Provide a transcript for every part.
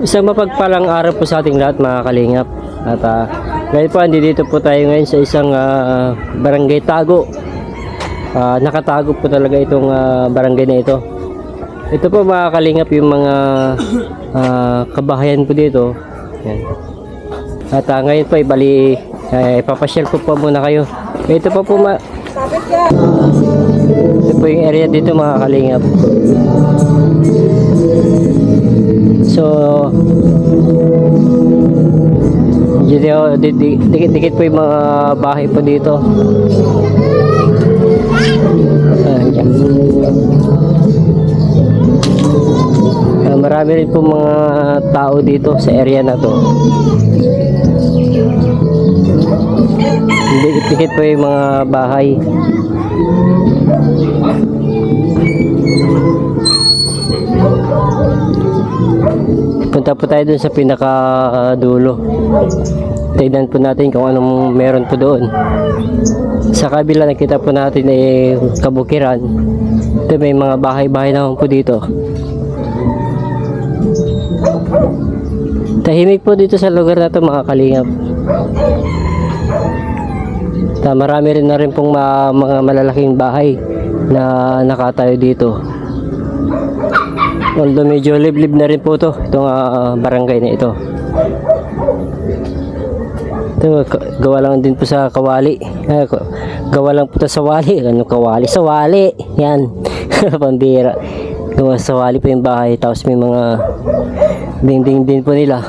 Isang mapagpalang araw po sa ating lahat mga kalingap. At ah, ngayon po, andi dito po tayo ngayon sa isang ah, barangay tago. Ah, nakatago po talaga itong ah, barangay na ito. Ito po mga kalingap yung mga ah, kabahayan po dito. Yan. At ah, ngayon po, ibali, eh, ipapasyal ko po muna kayo. Ito po po ma... Ito po yung area dito mga kalingap. So, dito, di- di- dikit-dikit po yung mga bahay po dito. Ayan, yan. Ah, marami rin po mga tao dito sa area na to. Dikit-dikit po yung mga bahay. Punta po tayo dun sa pinaka dulo. Tignan po natin kung anong meron po doon. Sa kabila nakita po natin ay kabukiran. Ito may mga bahay-bahay naman po dito. Tahimik po dito sa lugar na to mga kalingap. Ta marami rin na rin pong mga malalaking bahay na nakatayo dito. Although medyo liblib na rin po to, itong ah, barangay na ito. Ito, gawa lang din po sa kawali. Ay, ko- gawa lang po to sa wali. Ano kawali? Sa wali. Yan. Pambira. Gawa sa wali po yung bahay. Tapos may mga dingding din po nila.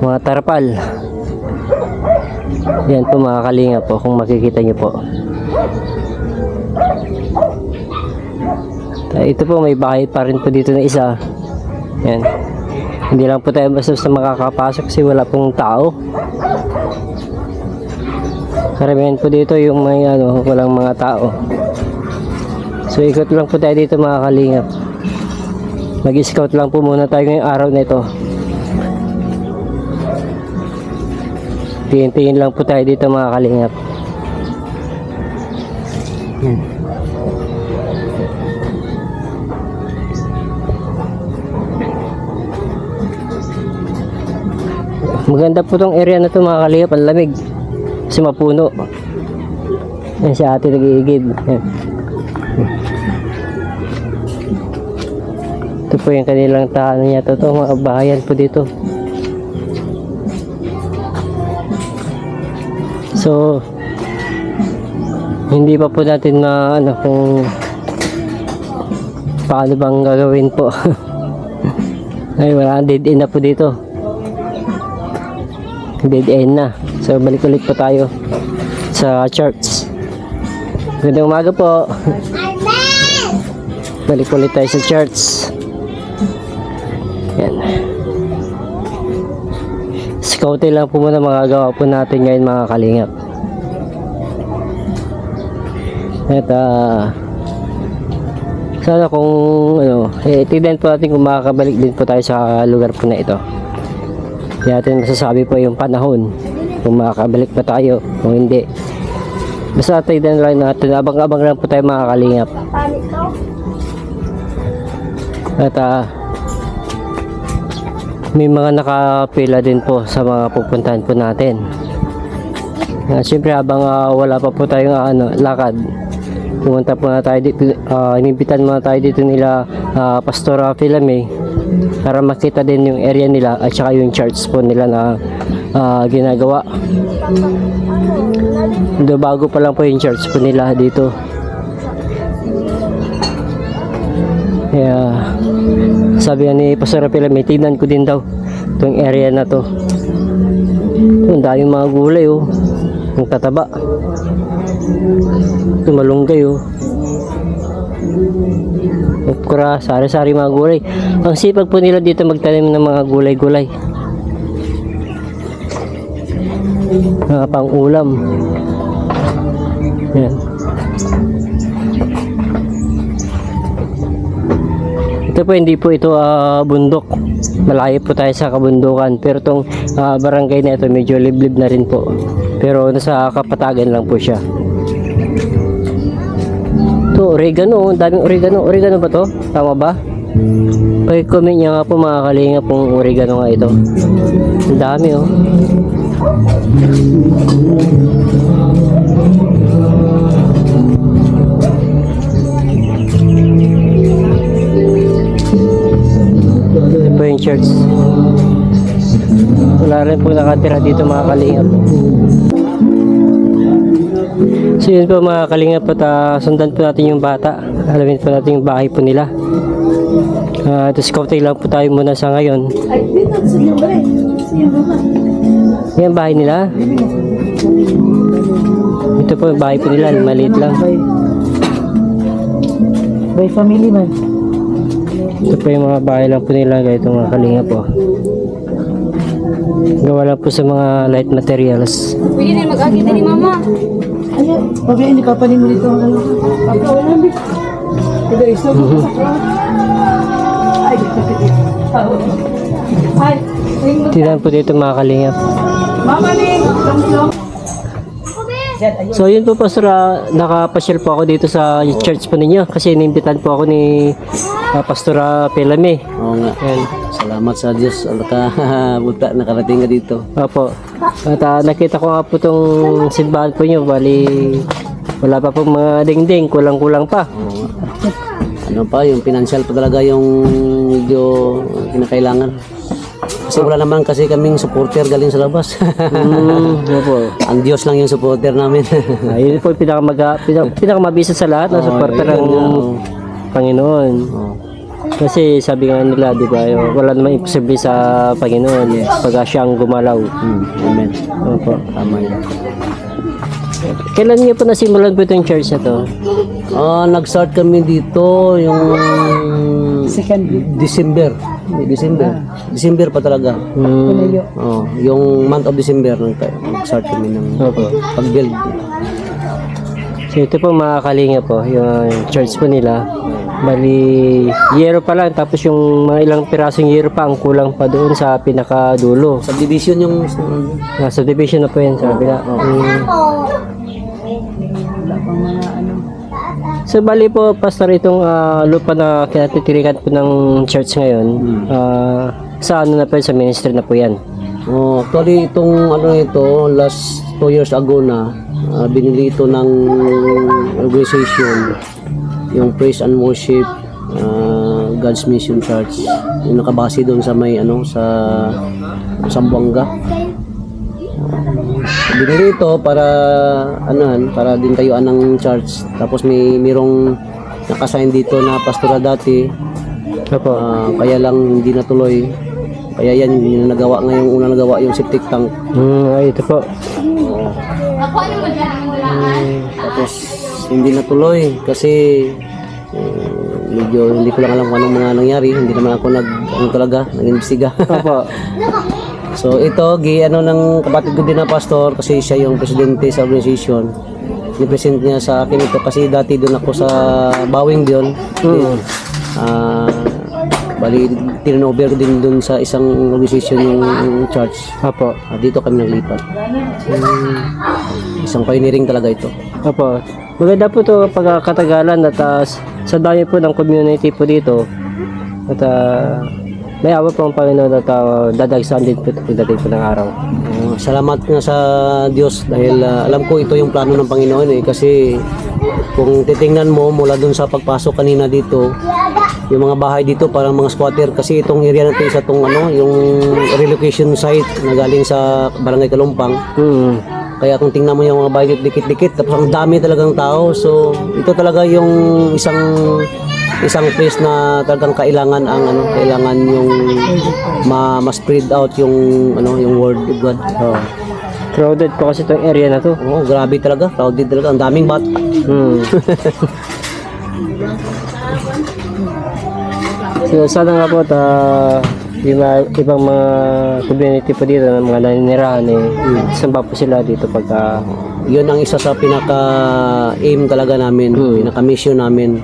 Mga tarapal. Yan po mga kalinga po kung makikita nyo po. Ito po may bahay pa rin po dito na isa. Yan. Hindi lang po tayo basta basta makakapasok kasi wala pong tao. Karamihan po dito yung may ano, walang mga tao. So ikot lang po tayo dito mga kalingap. Mag-scout lang po muna tayo ngayong araw na ito. Tingin-tingin lang po tayo dito mga kalingap. Yan. Maganda po tong area na to mga kalingap, ang lamig. Kasi mapuno. Yan si ate nag-iigib. Yan. Ito po yung kanilang tahanan niya. Ito mga bahayan po dito. So, hindi pa po natin na ano kung paano bang gagawin po. Ay, wala dead end na po dito. Dead end na. So, balik ulit po tayo sa church. Magandang umaga po. Balik ulit tayo sa church. Yan. Scouting lang po muna mga gawa po natin ngayon mga kalingap. At ah, sana kung ano, eh, tignan po natin kung makakabalik din po tayo sa lugar po na ito. Hindi natin masasabi po yung panahon kung makakabalik pa tayo o hindi. Basta tignan lang natin, abang-abang lang po tayo mga kalingap. At ah, may mga nakapila din po sa mga pupuntahan po natin. Uh, Siyempre habang ah, wala pa po tayong ah, ano, lakad, pumunta po na tayo dito, uh, inimbitan muna tayo dito nila ah, Pastor Rafi Lamay para makita din yung area nila at saka yung church po nila na ah, ginagawa. Do bago pa lang po yung church po nila dito. Kaya sabi ni Pastor Rafi Lamay, tignan ko din daw itong area na to. Ang daming mga gulay oh. Ang tataba. Ito malunggay oh. Okra, sari-sari mga gulay. Ang sipag po nila dito magtanim ng mga gulay-gulay. Mga pang-ulam. Ito po hindi po ito ah, bundok. Malayo po tayo sa kabundukan. Pero itong ah, barangay na ito medyo liblib na rin po. Pero nasa kapatagan lang po siya. Ito, oregano. Daming oregano. Oregano ba to? Tama ba? Pag-comment nyo nga po mga kalingap kung oregano nga ito. Ang dami oh. Ito po yung church. Wala rin po nakatira dito mga kalingap. So yun po mga kalingap at ah, sundan po natin yung bata. Alamin po natin yung bahay po nila. Ah, tapos kaunti lang po tayo muna sa ngayon. Yan bahay nila. Ito po yung bahay po nila, maliit lang. By, family man. Ito po yung mga bahay lang po nila, ganito mga kalinga po. Gawa lang po sa mga light materials. Pwede din mag-agi din ni mama. Ayan, pagkain ni kapanin mo dito ang ano. Papa, wala ni. Ito, isa mo sa Ay, Ay, ay, Tingnan po dito mga kalingap. Mama ayun. So yun po Pastor, ah, nakapasyal po ako dito sa church po ninyo kasi inimbitan po ako ni uh, Pastor ah, Pelame. Oo nga. Yan. Salamat sa Diyos. Ka, buta, nakarating ka dito. Opo. At ah, nakita ko nga po itong simbahan po nyo. Bali, wala pa po mga dingding. Kulang-kulang pa. Oo. Ano pa, yung financial pa talaga yung medyo kinakailangan. Kasi wala naman kasi kaming supporter galing sa labas. Hmm, opo. Ang Diyos lang yung supporter namin. Ah, yun po yung pinakamaga, pinak, pinakamabisa sa lahat na Oo, supporter yun ng. Panginoon. Oo. Kasi sabi nga nila, di ba, yung wala namang imposible sa Panginoon pag siya ang gumalaw. Hmm, amen. Opo. Tama yun. Kailan niyo po nasimulan po itong church na to? Ah, nag-start kami dito yung Second week. December. Hindi, December. December pa talaga. Hmm. Oh, yung month of December nag- nag-start kami ng opo. pag-build. So ito po mga kalinga po, yung church po nila. Bali, yero pa lang, tapos yung mga ilang pirasong yero pa ang kulang pa doon sa pinakadulo. Subdivision yung Nasa division na po yan sa kabila. Mm. Wala pang mga ano. So bali po, pastor, itong ah, lupa na kinatitirikan po ng church ngayon, ah, sa ano na po yan, sa ministry na po yan. Oh, actually itong ano ito last two years ago na ah, binili ito ng organization yung Praise and Worship ah, God's Mission Church yung nakabase doon sa may ano sa Sambuanga binili ito para anuhan para din kayuan ng church tapos may mirong nakasign dito na pastora dati Opo. Ah, kaya lang hindi natuloy. Kaya yan yung nagawa ngayong una nagawa yung septic tank. Mm, ay, ito po. Tapos hindi natuloy kasi eh, medyo hindi ko lang alam kung anong mga nangyari. Hindi naman ako nag ano talaga, nag-imbestiga. Opo. so ito, gi ano ng kapatid ko din na pastor kasi siya yung presidente sa organization. Ni-present niya sa akin ito kasi dati doon ako sa Bawing diyon. Mm. Ah, bali turnover ko din doon sa isang organization yung, yung church. Opo. Ah, dito kami naglipat. Isang pioneering talaga ito. Opo. Maganda po ito pagkakatagalan at ah, sa dami po ng community po dito. At ah, may awa po ang Panginoon at uh, dadagsan din po pagdating po ng araw. Ah, salamat nga sa Diyos dahil ah, alam ko ito yung plano ng Panginoon eh kasi kung titingnan mo mula dun sa pagpasok kanina dito yung mga bahay dito parang mga squatter kasi itong area na ito isa tong ano yung relocation site na galing sa Barangay Kalumpang Hmm. Kaya kung tingnan mo yung mga bahay dikit-dikit, tapos ang dami talagang tao. So, ito talaga yung isang isang place na talagang kailangan ang ano, kailangan yung ma, ma-spread out yung ano, yung word of God. Oh. Crowded po kasi itong area na to. Oo, grabe talaga, crowded talaga. Ang daming bat. Hmm. so, sana nga po ta mga, ibang mga community po dito ng mga naninirahan eh, samba po sila dito pagka Yun ang isa sa pinaka-aim talaga namin, Hmm. pinaka-mission namin.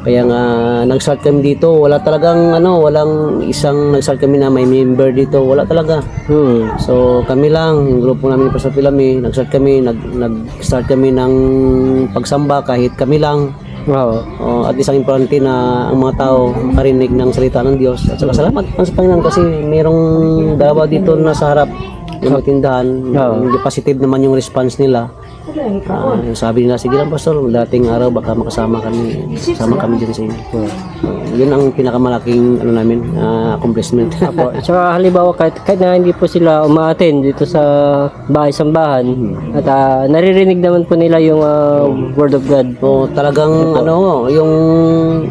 Kaya nga nag-start kami dito, wala talagang ano, walang isang nag-start kami na may member dito, wala talaga. hmm, So kami lang, yung grupo namin pa sa Pilami, nag-start kami, nag, nag-start kami ng pagsamba kahit kami lang. Oo. Oh, at isang importante na ang mga tao makarinig ng salita ng Diyos. At saka salamat pa sa Panginoon kasi mayroong dalawa dito na sa harap yung may tindahan. Hindi positive naman yung response nila. Ah, sabi nila, sige lang pastor, dating araw baka makasama kami, kasama kami dyan sa inyo. Ah, yun ang pinakamalaking ano namin, ah, accomplishment. Apo. Tsaka halimbawa kahit, kahit na hindi po sila umaaten dito sa bahay-sambahan at ah, naririnig naman po nila yung ah, word of God. So, talagang ano, yung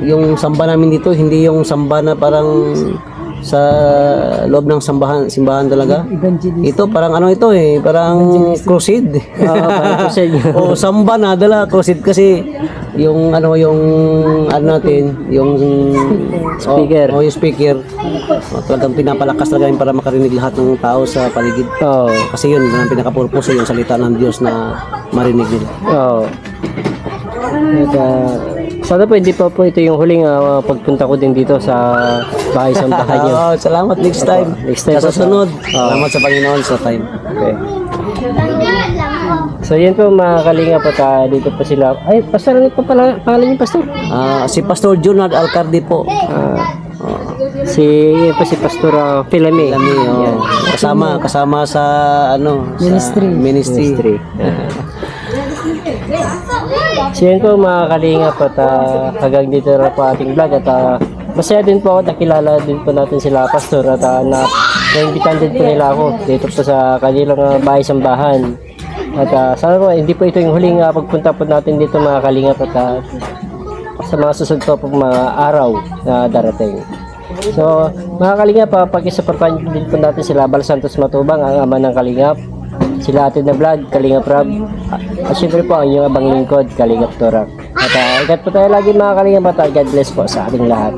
yung samba namin dito, hindi yung samba na parang sa loob ng sambahan, simbahan talaga. Ito parang ano ito eh, parang crusade. Parang crusade. o samba na dala crusade kasi yung ano yung ano natin, yung Speaker. O, yung speaker. O, talagang pinapalakas talaga yun para makarinig lahat ng tao sa paligid. Oo. Kasi yun, ang pinaka-purpose yung salita ng Diyos na marinig nila. Oo. At, ah, sana po hindi pa po ito yung huling ah, pagpunta ko din dito sa bahay-sambahan niyo. Oo, salamat next time. next time Sa susunod. Salamat sa Panginoon sa time. Okay. So yan po mga kalingap at ah, dito po sila. Ay, pastor, ano pa pala pangalan niyo, pastor? Ah, si Pastor Junard Alcardi po. Ah, si yan po si Pastor uh, Filame. Kami, oh, kasama kasama sa ano, Ministry. sa ministry. So yan po mga kalingap at ah, hanggang dito na po ating vlog at ah, masaya din po ako nakilala din po natin sila pastor at uh, na naimbitan din po nila ako dito po sa kanilang uh, bahay-sambahan. At ah, sana po hindi po ito yung huling ah, pagpunta po natin dito mga kalingap at ah, sa mga susunod pa po mga araw na darating. So, mga kalingap, uh, pag-isuportahan din po natin sila Bal Santos Matubang, ang ama ng kalingap. Sila atin na vlog, Kalingap Rab. At syempre po, ang inyong abang lingkod, Kalingap Torak. At uh, ingat po tayo lagi mga kalingap at God bless po sa ating lahat.